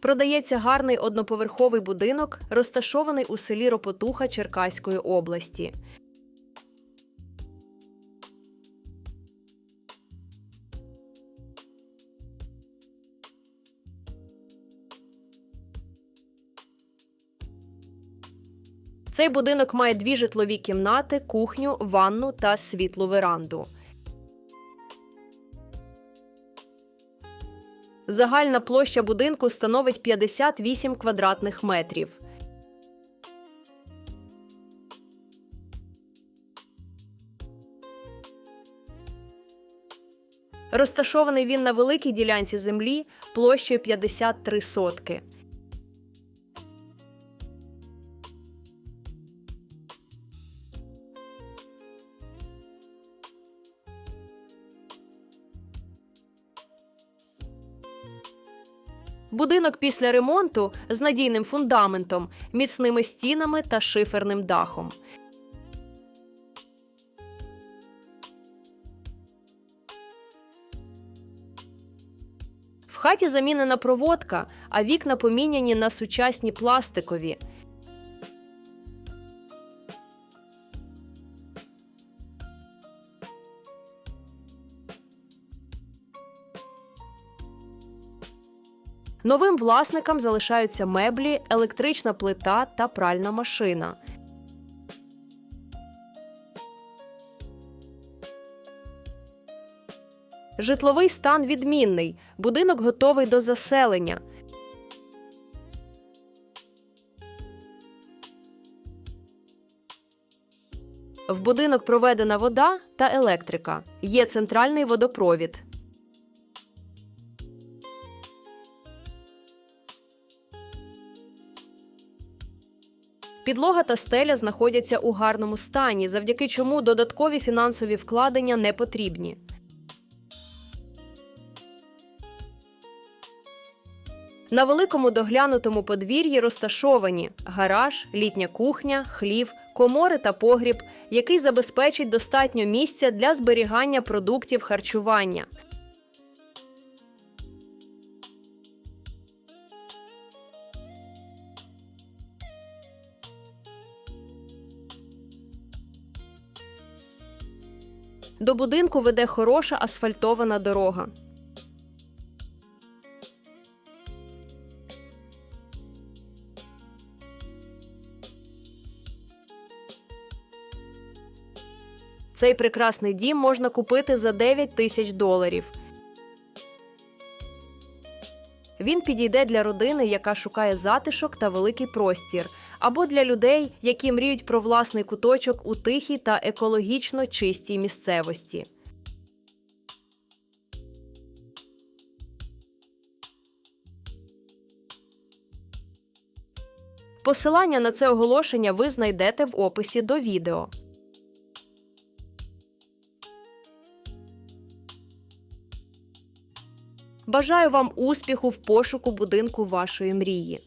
Продається гарний одноповерховий будинок, розташований у селі Ропотуха Черкаської області. Цей будинок має дві житлові кімнати, кухню, ванну та світлу веранду. Загальна площа будинку становить 58 квадратних метрів. Розташований він на великій ділянці землі площею 53 сотки. Будинок після ремонту з надійним фундаментом, міцними стінами та шиферним дахом. В хаті замінена проводка, а вікна поміняні на сучасні пластикові. Новим власникам залишаються меблі, електрична плита та пральна машина. Житловий стан відмінний. Будинок готовий до заселення. В будинок проведена вода та електрика. Є центральний водопровід. Підлога та стеля знаходяться у гарному стані, завдяки чому додаткові фінансові вкладення не потрібні. На великому доглянутому подвір'ї розташовані гараж, літня кухня, хлів, комори та погріб, який забезпечить достатньо місця для зберігання продуктів харчування. До будинку веде хороша асфальтована дорога. Цей прекрасний дім можна купити за 9 тисяч доларів. Він підійде для родини, яка шукає затишок та великий простір, або для людей, які мріють про власний куточок у тихій та екологічно чистій місцевості. Посилання на це оголошення ви знайдете в описі до відео. Бажаю вам успіху в пошуку будинку вашої мрії.